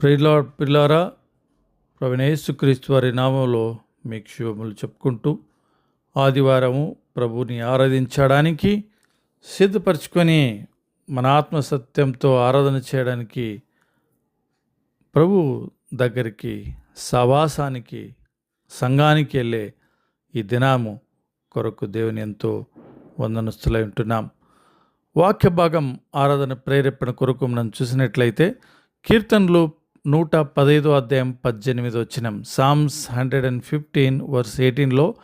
ప్రియుల పిల్లారా ప్రవినేసుక్రీస్తు వారి నామంలో మీకు శుభములు చెప్పుకుంటూ ఆదివారము ప్రభుని ఆరాధించడానికి సిద్ధపరచుకొని మన ఆత్మ సత్యంతో ఆరాధన చేయడానికి ప్రభు దగ్గరికి సవాసానికి సంఘానికి వెళ్ళే ఈ దినాము కొరకు దేవుని ఎంతో వందనస్తులై ఉంటున్నాం. వాక్య భాగం ఆరాధన ప్రేరేపణ కొరకు మనం చూసినట్లయితే కీర్తనలు నూట పదైదో అధ్యాయం పద్దెనిమిది వచ్చినం psalms hundred and fifteen verse ఎయిటీన్లో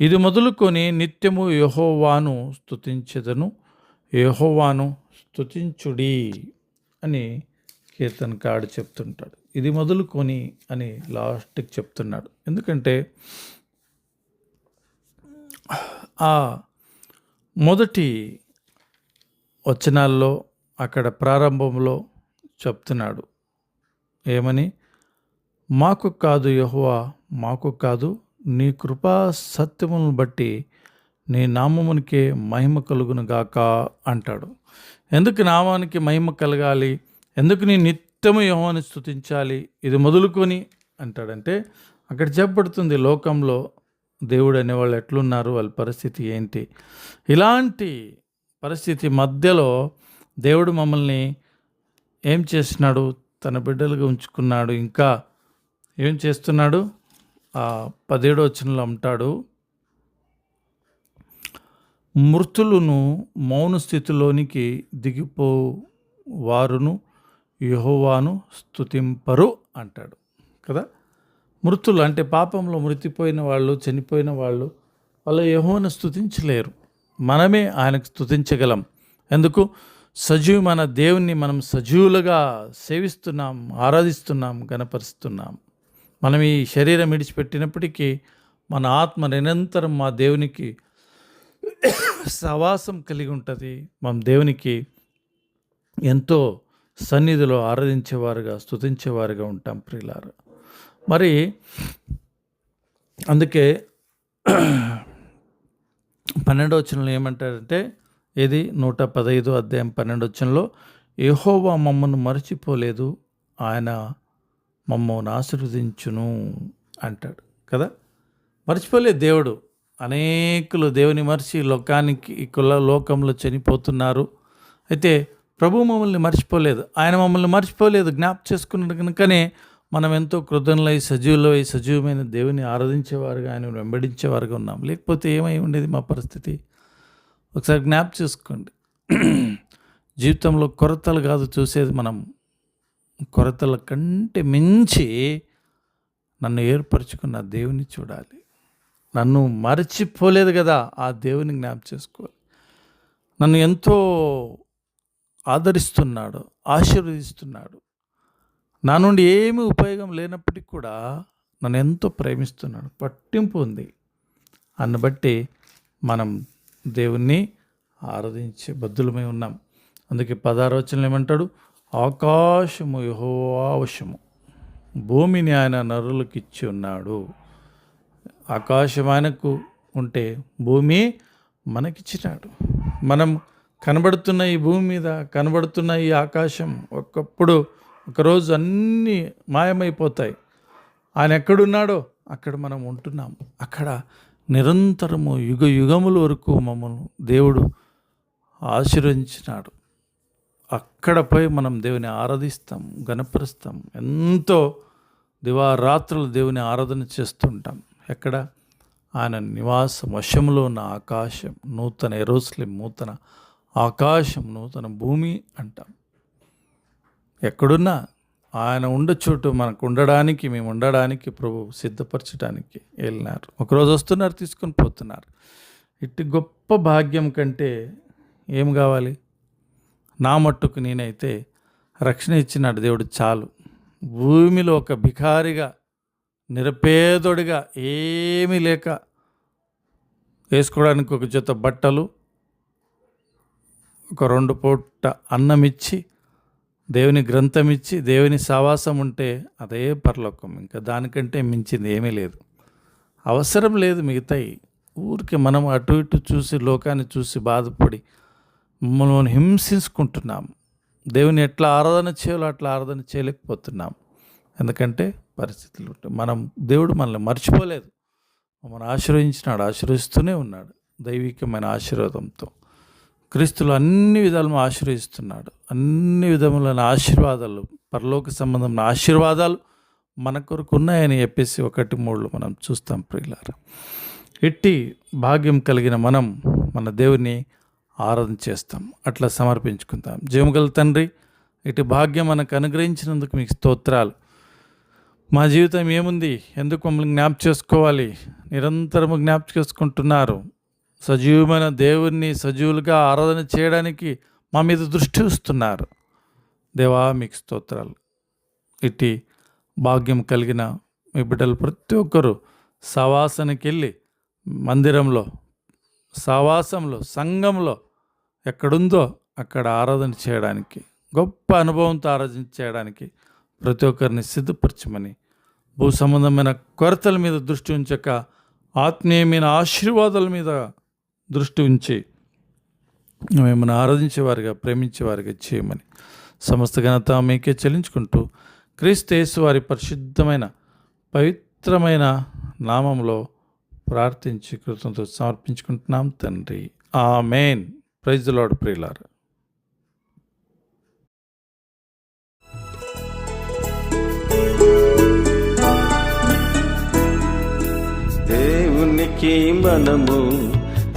ఇది మొదలుకొని నిత్యము యహోవాను స్తుతించదను. యహోవాను స్తుతించుడి అని కీర్తనకాడు చెప్తుంటాడు. ఇది మొదలుకొని అని లాస్ట్కి చెప్తున్నాడు. ఎందుకంటే ఆ మొదటి వచనాల్లో అక్కడ ప్రారంభంలో చెప్తున్నాడు. ఏమని? మాకు కాదు యహోవా మాకు కాదు. నీ కృపా సత్యములను బట్టి నీ నామమునికే మహిమ కలుగును గాక అంటాడు. ఎందుకు నామానికి మహిమ కలగాలి? ఎందుకు నీ నిత్యము యహోవాని స్తుతించాలి? ఇది మొదలుకొని అంటాడంటే అక్కడ చెప్పబడుతుంది లోకంలో దేవుడు అనేవాళ్ళు ఎట్లున్నారు వాళ్ళ పరిస్థితి ఏంటి? ఇలాంటి పరిస్థితి మధ్యలో దేవుడు మమ్మల్ని ఏం చేసినాడు తన బిడ్డలుగా ఉంచుకున్నాడు. ఇంకా ఏం చేస్తున్నాడు? ఆ పదిహేడో వచనంలో అంటాడు మృతులను మౌన స్థితిలోనికి దిగిపో వారును యహోవాను స్తుతింపరు అంటాడు. కదా? మృతులు అంటే పాపంలో మృతిపోయిన వాళ్ళు చనిపోయిన వాళ్ళు వాళ్ళ యహోను స్తుతించలేరు. మనమే ఆయనకు స్థుతించగలం ఎందుకు? సజీవు మన దేవుణ్ణి మనం సజీవులుగా సేవిస్తున్నాం ఆరాధిస్తున్నాం గనపరుస్తున్నాం మనం ఈ శరీరం విడిచిపెట్టినప్పటికీ మన ఆత్మ నిరంతరం మా దేవునికి సవాసం కలిగి ఉంటుంది. మనం దేవునికి ఎంతో సన్నిధిలో ఆరాధించేవారుగా స్తుతించేవారుగా ఉంటాం ప్రియులారు. మరి అందుకే పన్నెండో వచనంలో ఏమంటారంటే ఇది నూట పదహైదు అధ్యాయం పన్నెండు యహోవా మమ్మను మరచిపోలేదు ఆయన మమ్మల్ని ఆశీర్వదించును అంటాడు కదా. మర్చిపోలేదు దేవుడు. అనేకులు దేవుని మర్చి లోకానికి కుల లోకంలో చనిపోతున్నారు. అయితే ప్రభు మమ్మల్ని మర్చిపోలేదు. ఆయన మమ్మల్ని మర్చిపోలేదు. జ్ఞాప చేసుకున్నాడు కనుకనే మనం ఎంతో కృతజ్ఞులై సజీవులై సజీవమైన దేవుని ఆరాధించేవారుగా ఆయన వెంబడించేవారుగా ఉన్నాం. లేకపోతే ఏమై ఉండేది మా పరిస్థితి? ఒకసారి జ్ఞాప్ చేసుకోండి. జీవితంలో కొరతలు కాదు చూసేది మనం కొరతల కంటే మించి నన్ను ఏర్పరచుకున్న దేవుని చూడాలి. నన్ను మరచిపోలేదు కదా ఆ దేవుని జ్ఞాప చేసుకోవాలి. నన్ను ఎంతో ఆదరిస్తున్నాడు ఆశీర్వదిస్తున్నాడు. నా నుండి ఏమి ఉపయోగం లేనప్పటికీ కూడా నన్ను ఎంతో ప్రేమిస్తున్నాడు. పట్టింపు ఉంది. అన్ని బట్టి మనం దేవుణ్ణి ఆరాధించే బద్దులమై ఉన్నాం. అందుకే పదారోచనలు ఏమంటాడు? ఆకాశము యహోవశము భూమిని ఆయన నరులకు ఇచ్చి ఉన్నాడు. ఆకాశం ఆయనకు ఉంటే భూమి మనకిచ్చినాడు. మనం కనబడుతున్న ఈ భూమి మీద కనబడుతున్న ఈ ఆకాశం ఒకప్పుడు ఒకరోజు అన్నీ మాయమైపోతాయి. ఆయన ఎక్కడున్నాడో అక్కడ మనం ఉంటున్నాం. అక్కడ నిరంతరము యుగ యుగముల వరకు మమ్మల్ని దేవుడు ఆశీర్వదించినాడు. అక్కడపై మనం దేవుని ఆరాధిస్తాం గణపరుస్తాం ఎంతో దివారాత్రులు దేవుని ఆరాధన చేస్తుంటాం. ఎక్కడ? ఆయన నివాస వశంలో ఉన్న ఆకాశం నూతన ఎరోస్లిం నూతన ఆకాశం నూతన భూమి అంటాం. ఎక్కడున్నా ఆయన ఉండ చోటు మనకు ఉండడానికి మేము ఉండడానికి ప్రభు సిద్ధపరచడానికి వెళ్ళినారు. ఒకరోజు వస్తున్నారు తీసుకొని పోతున్నారు. ఇట్టి గొప్ప భాగ్యం కంటే ఏం కావాలి? నా మట్టుకు నేనైతే రక్షణ ఇచ్చినాడు దేవుడు చాలు. భూమిలో ఒక భిఖారిగా నిరపేదోడిగా ఏమీ లేక వేసుకోవడానికి ఒక జత బట్టలు ఒక రెండు పూట అన్నం ఇచ్చి దేవుని గ్రంథం ఇచ్చి దేవుని సావాసం ఉంటే అదే పరలోకం. ఇంకా దానికంటే మించింది ఏమీ లేదు. అవసరం లేదు మిగతాయి. ఊరికి మనం అటు ఇటు చూసి లోకాన్ని చూసి బాధపడి మనం హింసించుకుంటున్నాం. దేవుని ఎట్లా ఆరాధన చేయాలో అట్లా ఆరాధన చేయలేకపోతున్నాం. ఎందుకంటే పరిస్థితులు ఉంటాయి. మనం దేవుడు మనల్ని మర్చిపోలేదు. మనం ఆశ్రయించినాడు ఆశ్రయిస్తూనే ఉన్నాడు దైవికమైన ఆశీర్వాదంతో. క్రీస్తులు అన్ని విధాలను ఆశ్రయిస్తున్నాడు. అన్ని విధములైన ఆశీర్వాదాలు పరలోక సంబంధమైన ఆశీర్వాదాలు మన కొరకు ఉన్నాయని చెప్పేసి ఒకటి మూడులో మనం చూస్తాం ప్రియులారా. ఎట్టి భాగ్యం కలిగిన మనం మన దేవుని ఆరాధన చేస్తాం. అట్లా సమర్పించుకుంటాం జీవగల తండ్రి ఇటు భాగ్యం మనకు అనుగ్రహించినందుకు మీకు స్తోత్రాలు. మా జీవితం ఏముంది? ఎందుకు మమ్మల్ని జ్ఞాప చేసుకోవాలి? నిరంతరము జ్ఞాప చేసుకుంటున్నారు. సజీవమైన దేవుణ్ణి సజీవులుగా ఆరాధన చేయడానికి మా మీద దృష్టి వస్తున్నారు. దేవా మీకు స్తోత్రాలు. ఇట్టి భాగ్యం కలిగిన మీ బిడ్డలు ప్రతి ఒక్కరూ సవాసానికి వెళ్ళి మందిరంలో సవాసంలో సంఘంలో ఎక్కడుందో అక్కడ ఆరాధన చేయడానికి గొప్ప అనుభవంతో ఆరాధన చేయడానికి ప్రతి ఒక్కరిని సిద్ధపరచమని భూ సంబంధమైన కొరతల మీద దృష్టి ఉంచక ఆత్మీయమైన ఆశీర్వాదాల మీద దృష్టి ఉంచి మిమ్మల్ని ఆరాధించేవారిగా ప్రేమించేవారిగా చేయమని సమస్త ఘనత మీకే చెల్లించుకుంటూ క్రీస్తు వారి పరిశుద్ధమైన పవిత్రమైన నామంలో ప్రార్థించి కృతంతో సమర్పించుకుంటున్నాం తండ్రి. ఆ మెయిన్ ప్రైజ్ లాడ్ ప్రియులారా. దేవునికి మనము